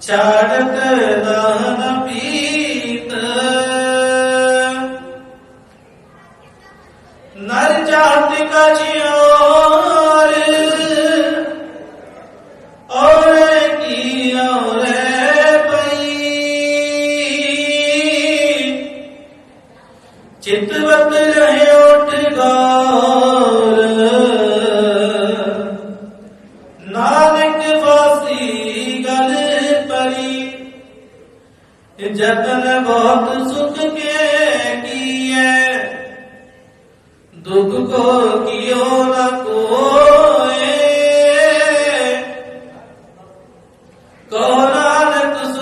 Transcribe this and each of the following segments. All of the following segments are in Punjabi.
ਚਾਰਤ ਦਾਨ ਸੋਤ ਸੁਖ ਕੇ ਕੀਐ। ਦੁਖ ਕੋ ਕਿਉ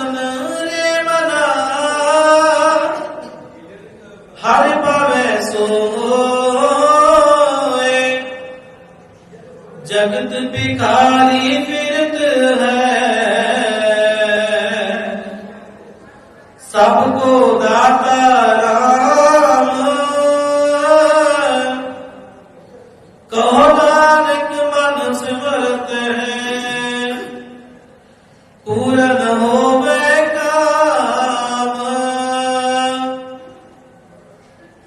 ਨ ਰੇ ਮਨਾ। ਹਰ ਪਾਵੇ ਸੋ ਜਗਤ ਭਿਖਾਰੀ ਫਿਰਤ ਹੈ। ਸਭ ਕੋ ਦਾਤਾ ਰਾਮ। ਕਹੋ ਮਨ ਸਿਮਰਤ ਹੈ, ਪੂਰਨ ਹੋਵੇ ਕਾਮ।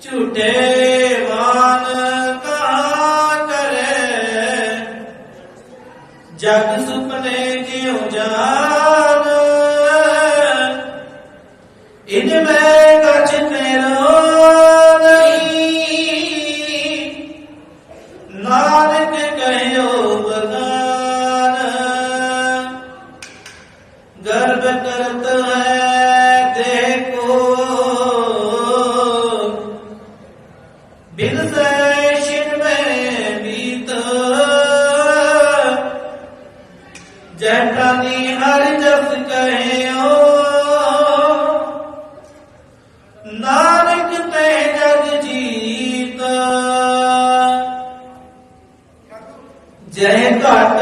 ਝੂਟੇ ਵਾਨ ਜਗ ਸੁਪਨੇ ਕਿਉ ਜਾਏ। दर्शन में बीत जैठानी हर जप कहे ओ नानक ते जग जीत जय घट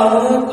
ano